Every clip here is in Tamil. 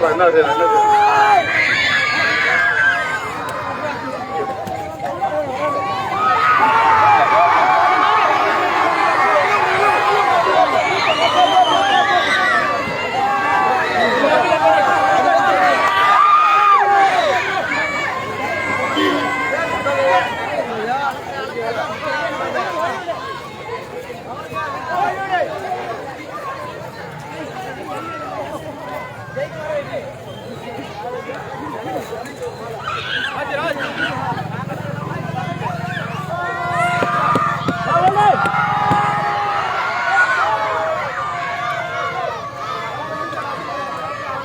என்னப்பா என்ன செய்யணும், என்ன செய்யணும்?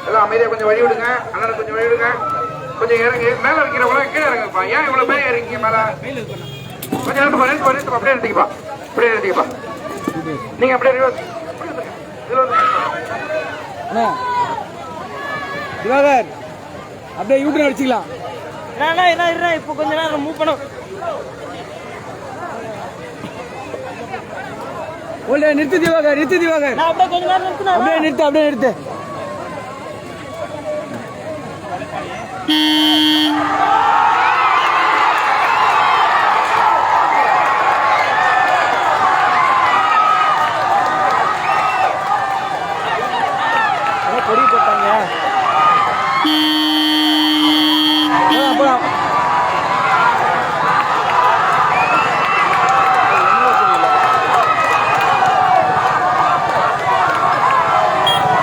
எல்லாம் அமைதியா கொஞ்சம் வழி விடுங்க. அண்ணனை கொஞ்சம் வழி விடுங்க. கொஞ்சம் இறங்கி. மேல இருக்கிறவங்க கீழே இறங்குப்பா ஏன் இவ்வளவு பேர் இறங்கிங்க மேல? கொஞ்சம் நிறுத்துப்பா நிறுத்துப்பா நிறுத்துப்பா அப்படியே நிறுத்திக்கப்பா. அப்படியே நிறுத்திக்கப்பா. நீங்க அப்படியே அண்ணா திவாகர் அப்படியே யூட்டன் அடிச்சுக்கலாம். என்ன என்ன இப்போ கொஞ்ச நேரம் மூவ் பண்ணும் நிறுத்து திவாகர் நிறுத்து திவாகர். நான் அப்படியே கொஞ்ச நேரம் நிறுத்தினா அப்படியே நிறுத்து அப்படியே நிறுத்து. பொடி போட்டாங்க போலாம்,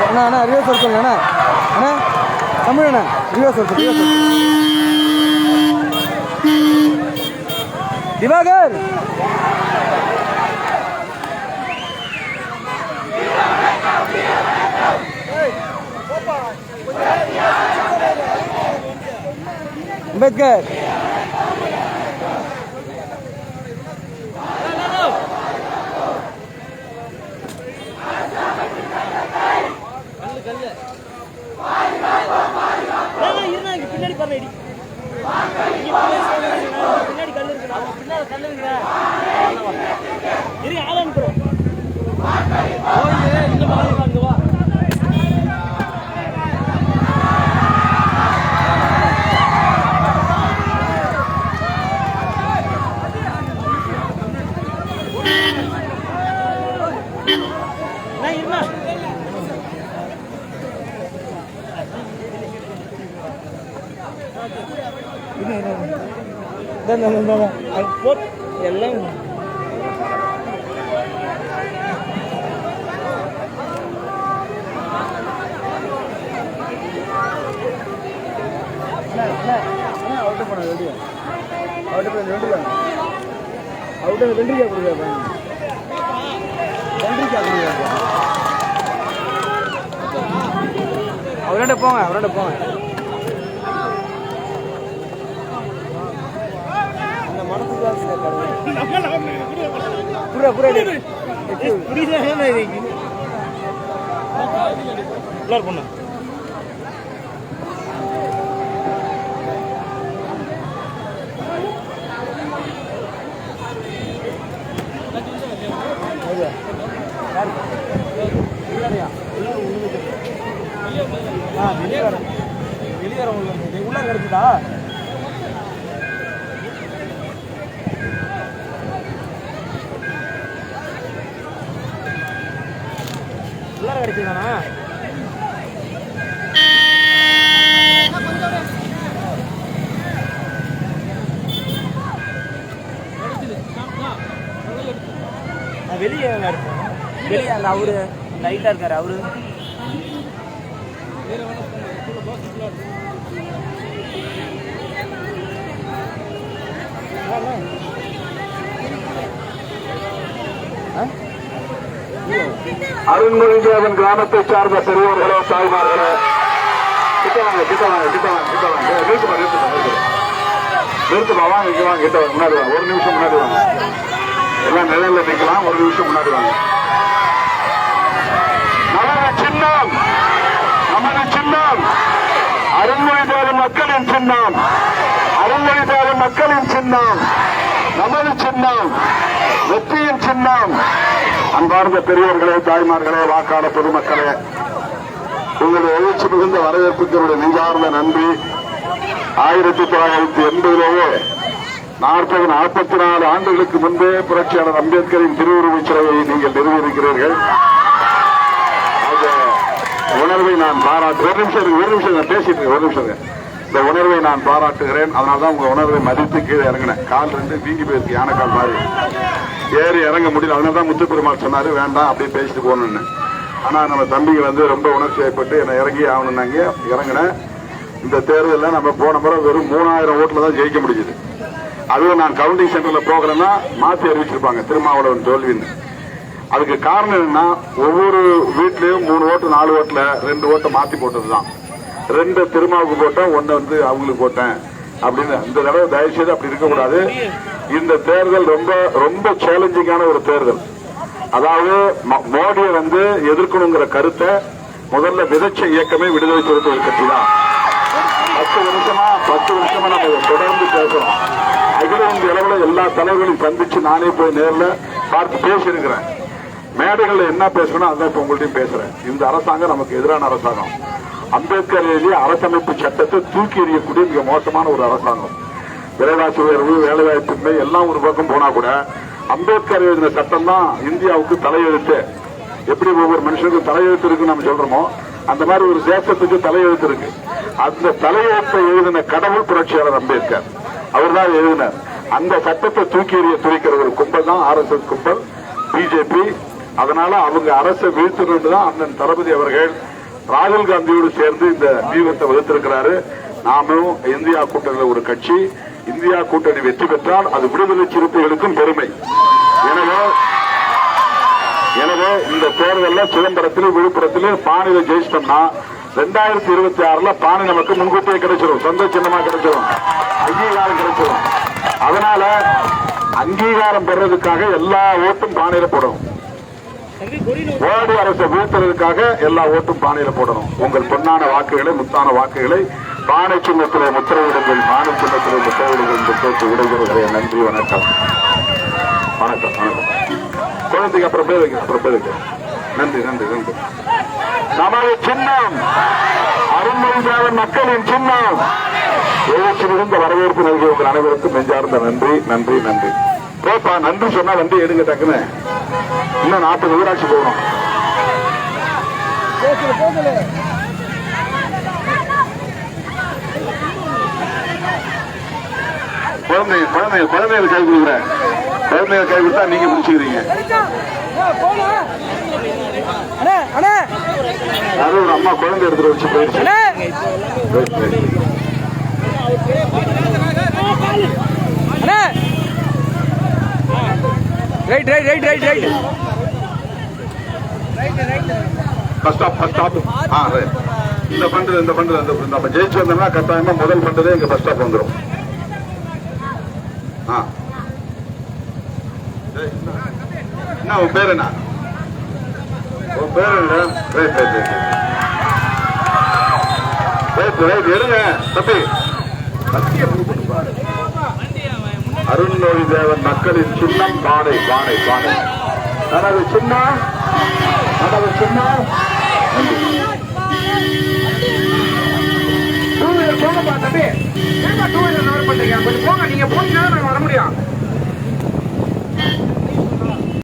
அண்ணா அண்ணா ரிவர்ஸ் சொல்லுங்க அண்ணா? அண்ணா தமிழ் அண்ணா? ரிவர்ஸ் சொல்லுங்க ரிவர்ஸ் திவாகர் அம்பேத்கர் இருந்தா இங்க பின்னாடி பண்ண இடி பின்னாடி கல் இருக்கு நான் பின்னாடி கல் இருக்குடா இருக்கு ஆள் அனுப்புறோம் ஓய் இந்த மாதிரி வா, இங்க வா நான் இருந்தா இந்தா, இந்தா, இந்தா, இந்தா. அது போட் எல்லாம் அவுட்டு போன வெள்ளியா அவுட்டு போன வெள்ளியா அவுட்டு வெள்ளிக்காய் கொடுங்க அவரோட போங்க அவரோட போங்க. புரியா புரியா எல்லாரும் பொண்ணு ஆ வெளியே வர வெளியே வர உள்ள உள்ள கிடைச்சதா உள்ளார கிடைச்சதானா வெளியே இருக்கும் வெளியே அந்த அவரு லைட்டா இருக்காரு. அவரு? அருண்மொழிதேவன் கிராமத்தை சார்ந்த பெரியவர்களே தாய்மார்களே கிட்ட வாங்க கிட்ட வாங்க கிட்ட வாங்க கிட்ட வாங்க ஏய், நிறுத்துப்பா. நிறுத்துப்பா வாங்க இங்க வாங்க கிட்ட வாங்க முன்னாடி வாங்க. ஒரு நிமிஷம் முன்னாடி வாங்க. எல்லாம் நிலையில நிக்கலாம் ஒரு நிமிஷம் முன்னாடி வாங்க. நமது சின்னம் நமது சின்னம் அருண்மொழிதேவன் மக்களின் சின்னம் அருண்மொழிதேவன் மக்களின் சின்னம். நமது சின்னம் வெற்றியின் சின்னம். அன்பார்ந்த பெரியவர்களே தாய்மார்களே வாக்காளர் பொதுமக்களே உங்களுடைய எழுச்சி மிகுந்த வரவேற்புக்கு என்னுடைய நெஞ்சார்ந்த நன்றி. ஆயிரத்தி தொள்ளாயிரத்தி எண்பதிலேயே நாற்பது நாற்பத்தி நாலு ஆண்டுகளுக்கு முன்பே புரட்சியாளர் அம்பேத்கரின் திருவுருவச் சிலையை நீங்கள் நிறுவியிருக்கிறீர்கள். உணர்வை நான் பாராட்டு ஒரு நிமிஷம் ஒரு நிமிஷம் நான் பேசிட்டு இருக்கேன், ஒரு நிமிஷம் இந்த உணர்வை நான் பாராட்டுகிறேன். அதனால தான் உங்க உணர்வை மதித்து கீழே இறங்கினேன். கால் ரெண்டு வீங்கி போயிருக்கு யானைக்கால் மாதிரி. ஏறி இறங்க முடியல. அதனால தான் முத்துப்பெருமாள் சொன்னாரு வேண்டாம் அப்படியே பேசிட்டு போகணும்னு. ஆனா நம்ம தம்பிங்க வந்து ரொம்ப உணர்ச்சி ஏற்பட்டு என்னை இறங்கி ஆகணும்னாங்க. இறங்கினேன். இந்த தேர்தலில் நம்ம போன முறை வெறும் மூணாயிரம் ஓட்டில் தான் ஜெயிக்க முடிஞ்சது. அதுவும் நான் கவுண்டிங் சென்டர்ல போகிறேன்னா மாத்தி அறிவிச்சிருப்பாங்க திருமாவளவன் தோல்வின்னு. அதுக்கு காரணம் என்னன்னா ஒவ்வொரு வீட்லயும் மூணு ஓட்டு நாலு ஓட்டுல ரெண்டு ஓட்டை மாத்தி போட்டதுதான். ரெண்டு திருமாவுக்கு போட்டேன் ஒன்னு வந்து அவங்களுக்கு போட்டேன். அப்படின்னு இந்த தடவை தயவு செய்து அப்படி இருக்கக்கூடாது. இந்த தேர்தல் ரொம்ப ரொம்ப சேலஞ்சிங்கான ஒரு தேர்தல். அதாவது ம- மோடியை வந்து எதிர்க்கணுங்கிற கருத்தை முதல்ல விதைச்ச இயக்கமே விடுதலை சிறுத்தைகள் கட்சி தான். பத்து வருஷமா பத்து வருஷமா நம்ம தொடர்ந்து பேசுறோம். அகில இந்திய அளவில் எல்லா தலைவர்களையும் சந்திச்சு நானே போய் நேரில் பார்த்து பேசியிருக்கிறேன். மேடைகளில் என்ன பேசணும் அதான் இப்ப உங்கள்ட்டையும் பேசுறேன். இந்த அரசாங்கம் நமக்கு எதிரான அரசாங்கம். அம்பேத்கர் எழுதிய அரசமைப்பு சட்டத்தை தூக்கி எறியக்கூடிய மிக மோசமான ஒரு அரசாங்கம். விலைவாசி உயர்வு வேலைவாய்ப்பின்மை எல்லாம் ஒரு பக்கம் போனா கூட அம்பேத்கர் எழுதின சட்டம் தான் இந்தியாவுக்கு தலையெழுத்து. எப்படி ஒவ்வொரு மனுஷனுக்கும் தலையெழுத்து இருக்குன்னு நம்ம சொல்றோமோ அந்த மாதிரி ஒரு தேசத்துக்கு தலையெழுத்து இருக்கு அந்த தலையெழுத்தை எழுதின கடவுள் புரட்சியாளர் அம்பேத்கர். அவர் தான் எழுதினார். அந்த சட்டத்தை தூக்கி எறிய துணிக்கிற ஒரு கும்பல் தான் ஆர் எஸ் எஸ் கும்பல் பிஜேபி அதனால அவங்க அரசை வீழ்த்தணும்னு தான் அண்ணன் தளபதி அவர்கள் ராகுல் காந்தியோடு சேர்ந்து இந்த தீபத்தை வகுத்திருக்கிறாரு. நாமும் இந்தியா கூட்டணியில் ஒரு கட்சி. இந்தியா கூட்டணி வெற்றி பெற்றால் அது விடுதலை சிறுத்தைகளுக்கும் பெருமை. எனவே எனவே இந்த தேர்தலில் சிதம்பரத்திலும் விழுப்புரத்திலும் பாணியில ஜெயிச்சிட்டோம்னா ரெண்டாயிரத்தி இருபத்தி ஆறுல பாணி நமக்கு முன்கூட்டியே கிடைச்சிடும் சொந்த சின்னமா கிடைச்சிடும் அங்கீகாரம் கிடைச்சிடும் அதனால அங்கீகாரம் பெறதுக்காக எல்லா ஓட்டும் பானையில போடும். மோடி அரசை வீழ்த்துறதுக்காக எல்லா ஓட்டும் பானையில போடணும். உங்கள் பொன்னான வாக்குகளை முத்தான வாக்குகளை பானை சின்னத்திலே முத்திரையிடுங்கள் பானை சின்னத்திலே முத்திரையிடுங்கள் என்று கேட்டு விடைபெறுகிறேன். நன்றி வணக்கம். வணக்கம் வணக்கம். குழந்தைக்கு அப்புறம் பேர் வைங்க அப்புறம் பேர் வைங்க நன்றி நன்றி நன்றி. நமது சின்னம் அருண்மொழிதேவன் மக்களின் சின்னம். எழுச்சி மிகுந்த வரவேற்பு நல்கிய உங்கள் அனைவருக்கும் நெஞ்சார்ந்த நன்றி நன்றி நன்றி. போப்பா நன்றி சொன்னா வண்டி எடுங்க டக்குன்னு. இன்னும் நாற்பது ஊராட்சி போகணும். பேசல பேசல குழந்தைங்க குழந்தைங்க கை கொடுக்குறேன் குழந்தைகள் கை கொடுத்தா நீங்க பிடிச்சிக்கிறீங்க. அது ஒரு அம்மா குழந்தை எடுத்துட்டு வச்சு போயிடுச்சு. Right right right right right. First stop first stop ஆ ரைட் இந்த ஃபண்டு இந்த ஃபண்டு இந்த நம்ம ஜெயிச்சு வந்தோம்னா கட்டாயமா முதல் ஃபண்டு இங்க ஃபர்ஸ்ட் ஸ்டாப் வந்துடும் ஆ. என்ன? உன் பேர் என்ன? உன் பேர் என்ன? Right right right right right எடுங்க தப்பி கத்திய அருள்மொழி தேவன் மக்களின் சின்னம் பானை பானை பானை நமது சின்ன டூ வீலர் போங்கப்பா தம்பி. ஏன்பா டூ வீலர் நவர் பண்றீங்க. கொஞ்சம் போங்க. நீங்க போனீங்கன்னா நாங்க வர முடியும்.